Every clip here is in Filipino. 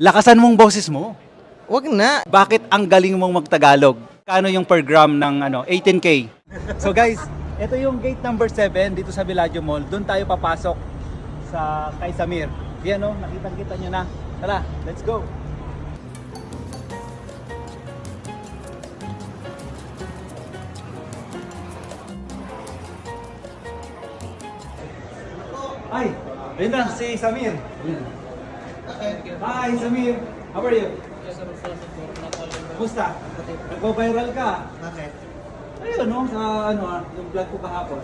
Lakasan mong boses mo. Wag na. Bakit ang galing mong magtagalog? Kano yung per gram ng ano, 18K? So guys, ito yung gate number 7 dito sa Villaggio Mall. Doon tayo papasok sa kay Samir. Yan oh, nakita-kita nyo na. Tara, let's go. Ay, ayun na si Samir. Hi Samir, how are you? Kumusta? Nagpo-viral ka? Bakit? Ayun, no? Sa ano, ah, yung vlog ko kahapon.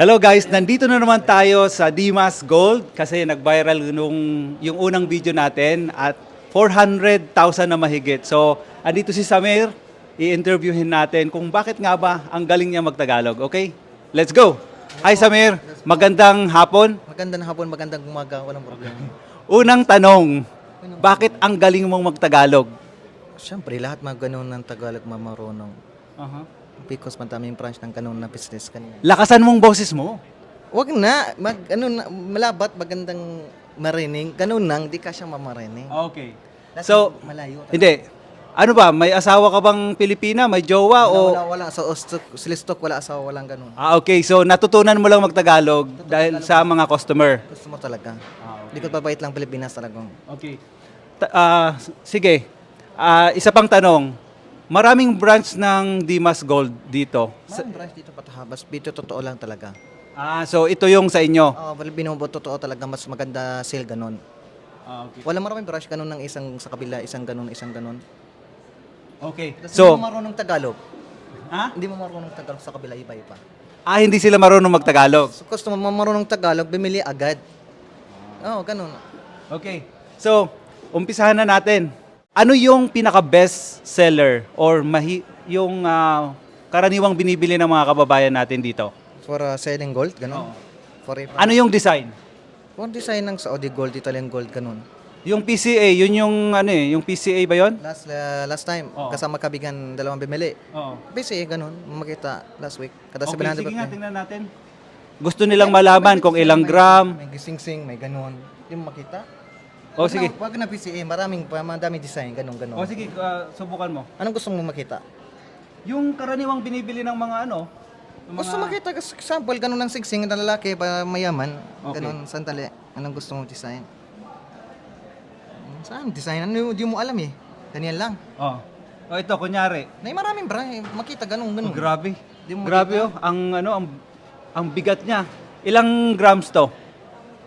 Hello guys, nandito na naman tayo sa Dimas Gold kasi nag-viral nung yung unang video natin at 400,000 na mahigit. So, andito si Samir, i-interviewin natin kung bakit nga ba ang galing niya magtagalog. Okay? Let's go! Hi Samir, magandang hapon. Magandang hapon, magandang umaga, walang problema. Unang tanong, bakit ang galing mong magtagalog? Siyempre, lahat mga ganun ng Tagalog mamarunong. Uh-huh. Because madaming branch ng ganun na business kanina. Lakasan mong boses mo. Wag na, mag, ano na, malabat, magandang marinig. Ganun nang, di ka siya mamarinig. Okay. That's So, malayo. hindi. Ano ba, may asawa ka bang Pilipina? May jowa Wala, o... wala, wala. Sa Ostok, Silistok, wala asawa, walang ganun. Ah, okay. So, natutunan mo lang magtagalog dahil sa mga customer. Gusto mo talaga. Ah, Di ko babait lang Pilipinas talagang. Okay. Ta- ah, s- sige. Ah, isa pang tanong. Maraming branch ng Dimas Gold dito. Sa- Maraming branch dito patahabas. Dito totoo lang talaga. Ah, so ito yung sa inyo. Oo, uh, binubo totoo talaga. Mas maganda sale ganun. Ah, okay. Wala maraming branch ganun ng isang sa kabila, isang ganun, isang ganun. Okay. Tapos hindi So, mo marunong Tagalog. ha? Hindi mo marunong Tagalog sa kabila, iba-iba. Ah, hindi sila marunong magtagalog. So, customer mo marunong Tagalog, bimili agad. Oo, ganun. Okay. So, umpisahan na natin. Ano yung pinaka-best seller or mahi yung ah, karaniwang binibili ng mga kababayan natin dito? For uh, selling gold, ganun. Oo. For a, Ano yung design? For design ng Saudi gold, Italian gold, ganun. Yung PCA, yun yung ano eh, yung PCA ba yun? Last uh, last time, Oo. kasama kabigan dalawang bimili. Oo. Busy, ganun. Makita last week. Kada Okay, 700 sige nga, tingnan natin. Gusto nilang malaman kung ilang gram. May gising-sing, may ganun. Hindi mo makita. O Wag sige. Na, wag na PCA, maraming, madaming design, ganun, ganun. O sige, ah, subukan mo. Anong gusto mo makita? Yung karaniwang binibili ng mga ano, Gusto mga- makita, kas- example, ganun ng singsing na lalaki, pa mayaman. Okay. Ganun, sandali. Anong gusto mong design? Saan design? Ano, di mo alam eh. Ganyan lang. Oh. O ito, kunyari. Na maraming bra, eh. makita ganun, Oh, ganun. grabe. Di mo Grabe oh, ang ano, ang, ang bigat niya. Ilang grams to?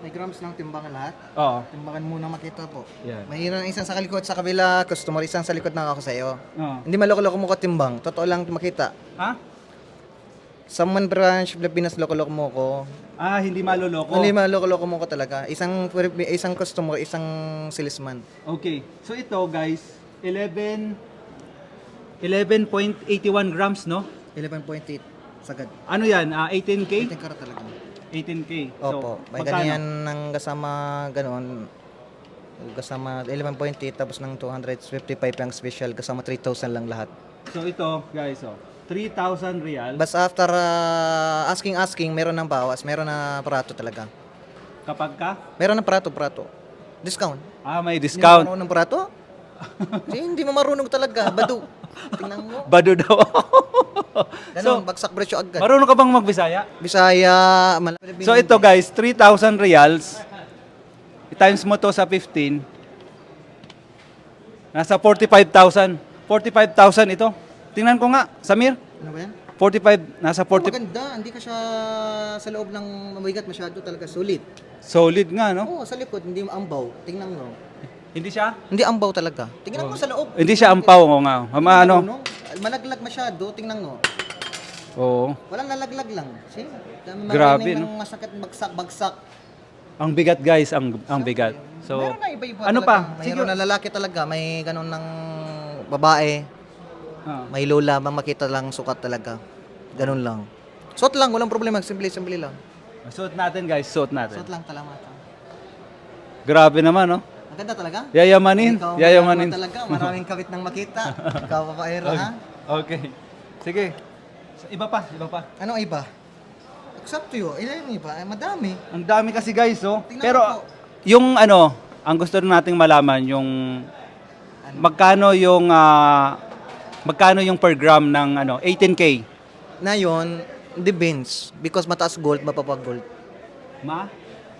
May grams ng timbangan lahat. Oo. Timbangan muna makita po. Yan. Mahirap isang sa likod sa kabila, customer isang sa likod na ako sa iyo. Oo. Hindi maloko-loko mo ko timbang. Totoo lang makita. Ha? Sa man branch, Pilipinas loko-loko mo ko. Ah, hindi maloloko. Hindi maloko-loko mo ko talaga. Isang isang customer, isang salesman. Okay. So ito, guys, 11 11.81 grams, no? 11.8 sagad. Ano yan? Ah, 18K? Tingin ka talaga. 18K. Opo. May magkano? ganyan ng kasama ganon. Kasama 11.8 tapos ng 255 ang special kasama 3,000 lang lahat. So ito, guys, oh. 3,000 real But after uh, asking asking meron ng bawas, meron na prato talaga. kapag ka? Meron ng prato prato. Discount. Ah, may Hindi mo discount. marunong prato? Hindi, hindi mo marunong talaga. Bado. Tingnan mo. Bado daw. Ganon, bagsak presyo agad. Marunong ka bang magbisaya? Bisaya, Mal- So ito guys, 3,000 reals. I-times mo to sa 15. Nasa 45,000. 45,000 ito. Tingnan ko nga, Samir. Ano ba yan? 45, nasa Oh, 40. maganda. Hindi ka siya sa loob ng mabigat masyado talaga. Sulit. Solid nga, no? Oo, sa likod, hindi ambaw. Tingnan mo. Hindi siya? Hindi ambaw talaga. Tingnan mo sa loob. Hindi siya ampaw ko nga. Ma, ano? Ano? Malaglag masyado. Tingnan mo. Oo. Walang lalaglag lang. See? Dami Grabe, marinig no? ng masakit bagsak-bagsak. Ang bigat guys, ang ang bigat. So, Meron na iba-iba ano talaga. pa? Mayroon na lalaki talaga. May ganun ng babae. Ah. May lola. Makita lang sukat talaga. Ganun lang. Suot lang. Walang problema. Simple-simple lang. Suot natin guys, suot natin. Suot lang talaga. Grabe naman, no? Maganda talaga. Yayamanin, Ikaw, yayamanin. mayaman talaga. Maraming kabit ng makita. Ikaw babaero ha? Okay. Sige. Iba pa, iba pa. Ano iba? Except to you. Ilan yung iba? Eh, madami. Ang dami kasi guys, oh. Tingnan Pero mo po. yung ano, ang gusto nating malaman yung magkano yung ah, magkano yung per gram ng ano 18K. Na yun, depends. Because mataas gold, mapapag gold. Ma?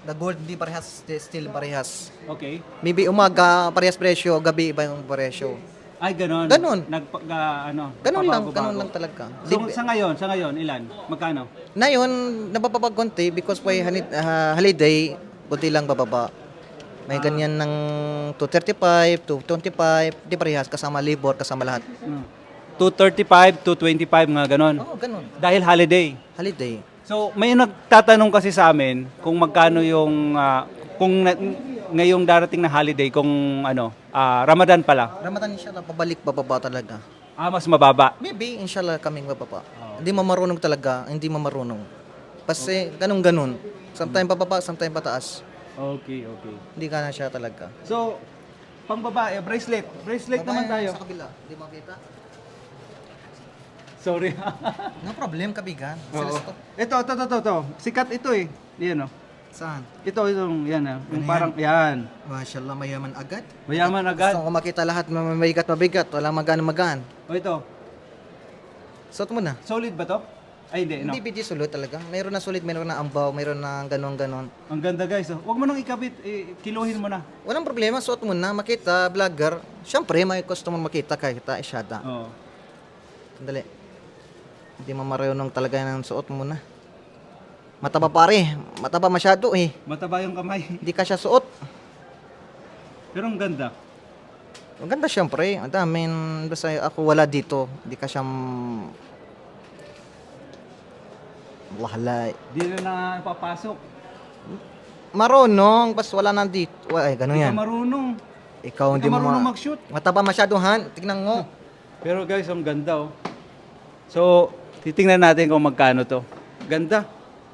The gold di parehas, still parehas. Okay. Maybe umaga parehas presyo, gabi iba yung presyo. Ay, ganon. Ganon. Nagpag, ah, ano, Ganun lang, ganun lang talaga. So, Dep- sa ngayon, sa ngayon, ilan? Magkano? na yun, napapapag konti because may hanid, ah, holiday, konti lang bababa. May ganyan ng 235, 225, di parehas, kasama labor, kasama lahat. Hmm. 235, 225, mga ganon. Oo, ganun. Dahil holiday. Holiday. So, may nagtatanong kasi sa amin kung magkano yung ah, kung na, ngayong darating na holiday kung ano, ah, Ramadan pala. Ramadan siya, pabalik bababa talaga. Ah, mas mababa. Maybe, inshallah, kaming bababa. Hindi mamarunong talaga, hindi mamarunong. Kasi, ganun-ganun. Sometime bababa, sometime pataas. Okay, okay. Hindi ka na siya talaga. So, pang babae, bracelet. Bracelet naman tayo. Sa kabila, di makita? Sorry. No problem, kabigan. Oo. Sila Ito, ito, ito, ito, ito. Sikat ito eh. Yan oh. Saan? Ito, itong, yan ah. Yung Ano parang, yan. Mashallah, mayaman agad. Mayaman agad. Gusto ko makita lahat na mabigat mabigat, wala magaan magaan. O ito, Suot mo na. solid ba to? Ay, hindi, no. Hindi BG sulit talaga. Mayroon na sulit, mayroon na ambaw, mayroon na ganon ganon. Ang ganda guys. Oh. Huwag mo nang ikabit, eh, kiluhin mo na. Walang problema, suot mo na, makita, vlogger. Siyempre, may customer makita kahit ta isyada. Oo. Sandali. Hindi mamarunong talaga ng suot mo na. Mataba pare, mataba masyado eh. Mataba yung kamay. Hindi ka siya suot. Pero ang ganda. Ang ganda siyempre. Ang dami, basta ako wala dito. Hindi ka siyang... Wahala. Di na na papasok. Marunong, bas wala na dito. Ay, ganun Hindi yan. ka marunong. Ikaw Hindi hindi ka mo marunong ma- mag-shoot. Mataba masyado, Han. Tignan mo. Pero guys, ang ganda oh. So, titingnan natin kung magkano to. Ganda.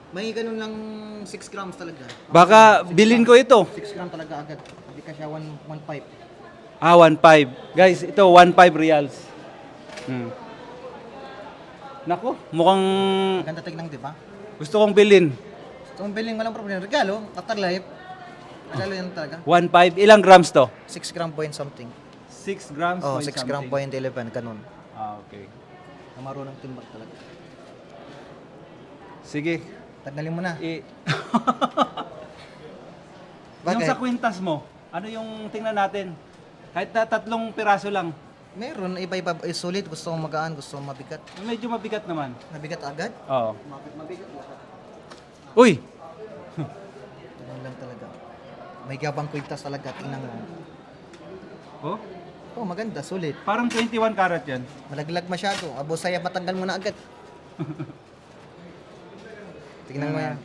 May ganun lang 6 grams talaga. Baka bilhin ko ito. 6 grams talaga agad. Hindi ka siya 1.5. Ah, 1.5. Guys, ito 1.5 reals. Hmm. Nako, mukhang Ganda tignan, di ba? gusto kong bilhin. Gusto mong bilhin, walang problema. Regalo, afterlife. Regalo yan talaga. 1.5. Ilang grams to? 6 gram point something. 6 grams Oh, point 6 gram point 11, ganun. Ah, okay. Marunong timbag talaga. Sige. Tanggalin mo na. I- Bakit? yung sa kwintas mo, ano yung tingnan natin? Kahit na tatlong piraso lang. Meron, iba-iba. Eh, solid. Gusto mong magaan, gusto mong mabigat. Medyo mabigat naman. Mabigat agad? Oo. Mabig, mabigat agad. Uy! Ganun lang talaga. May gabang kwintas talaga. Tingnan mo. Oh, Oh, maganda. Solid. parang 21 karat yan. Malaglag masyado. Abo saya, matanggal mo na agad. Tingnan mo yan.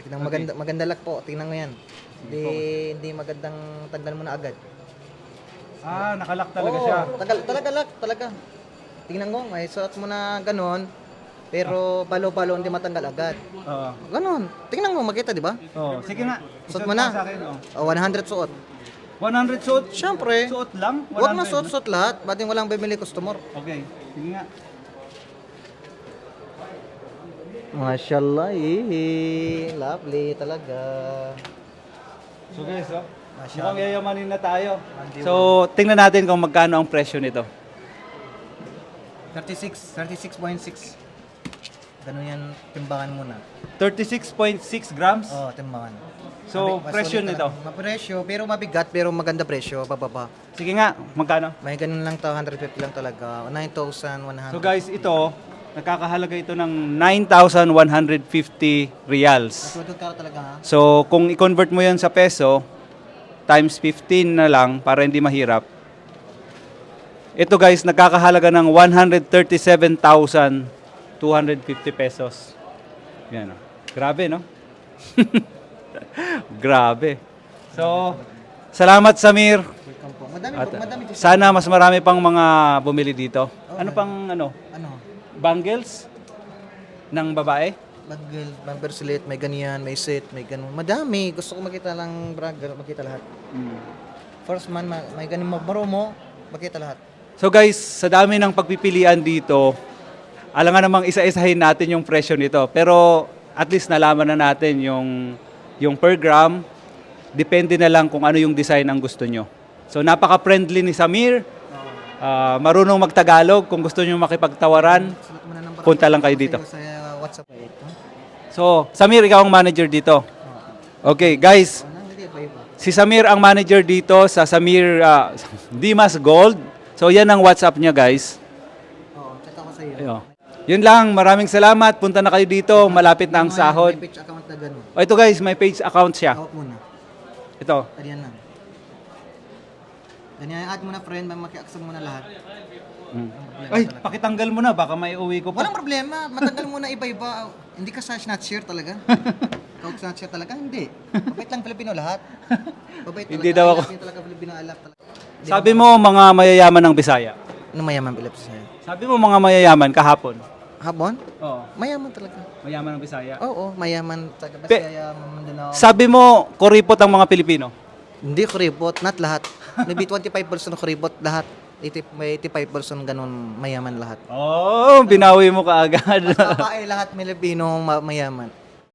Tingnan mo, maganda, maganda lak po. Tingnan mo yan. Hindi, hindi magandang tanggal mo na agad. Ah, nakalak talaga Oo, siya. Tagal, talaga lak, talaga. Tingnan mo, may suot mo na ganon. Pero balo-balo hindi matanggal agad. Oo. Ganon. Tingnan mo, makita, di ba? Oh, sige nga. Suot mo na. Sa akin, oh. O, 100 suot. 100 suot. Siyempre. Suot lang? 100 Huwag na suot-suot lahat. Ba't yung walang bibili customer? Okay. Sige nga. Mashallah, eh. Lovely talaga. So guys, oh. Mukhang yayamanin na tayo. So, tingnan natin kung magkano ang presyo nito. 36, 36.6. Ganun yan, timbangan muna. 36.6 grams. Oo, oh, timbangan. So, Mabi- presyo nito. Mapresyo, pero mabigat, pero maganda presyo, bababa. Sige nga, magkano? May ganun lang to, 150 lang talaga. 9,100. So guys, ito, nakakahalaga ito ng 9,150 reals. Masudod ka talaga ha. So, kung i-convert mo yan sa peso, times 15 na lang para hindi mahirap. Ito guys, nagkakahalaga ng 137,250 pesos. Yan. oh. Grabe, no? Grabe. So, salamat Samir. Madami, At madami sana mas marami pang mga bumili dito. Ano pang ano? Ano? Bangles ng babae? Bagel, bumper slit, may ganyan, may set, may ganun. Madami. Gusto ko makita lang, brother, makita lahat. First man, ma- may ganun mabaro mo, makita lahat. So guys, sa dami ng pagpipilian dito, alangan namang isa-isahin natin yung presyo nito. Pero at least nalaman na natin yung yung per gram, Depende na lang kung ano yung design ang gusto nyo. So napaka-friendly ni Samir. Ah, marunong magtagalog. Kung gusto nyo makipagtawaran. Punta lang kayo dito. Sa uh, WhatsApp. Ito. So, Samir, ikaw ang manager dito. Okay, guys. Si Samir ang manager dito sa Samir ah, Dimas Gold. So, yan ang WhatsApp niya, guys. Oo, chat ako sa iyo. Ayo. Yun lang, maraming salamat. Punta na kayo dito. Malapit na ang sahod. May page account na ganun. O, ito guys, may page account siya. Tawag muna. Ito. Ganyan lang. Ganyan, add mo na friend, maki-accept mo na lahat. Mm. Ay, pakitanggal mo na. Baka may uwi ko pa. Walang problema, matagal mo na iba-iba. Hindi ka sa snatcher talaga. Ikaw snatcher talaga? Hindi. Mabait lang Pilipino lahat. Talaga. Hindi daw ako. Hindi talaga Pilipino alak talaga. Hindi Sabi mo, mga mayayaman ng Bisaya. Ano mayaman Pilipino sa'yo? Sabi mo, mga mayayaman kahapon. Habon? Oo. Mayaman talaga. Mayaman ng Bisaya. Oo, mayaman talaga. Pe- Bisaya, Mindanao. Sabi mo, kuripot ang mga Pilipino. Hindi kuripot, not lahat. Maybe 25% kuripot lahat. 80, may 85% ganun mayaman lahat. Oh, binawi mo kaagad. Pa eh, lahat Pilipino ma- mayaman.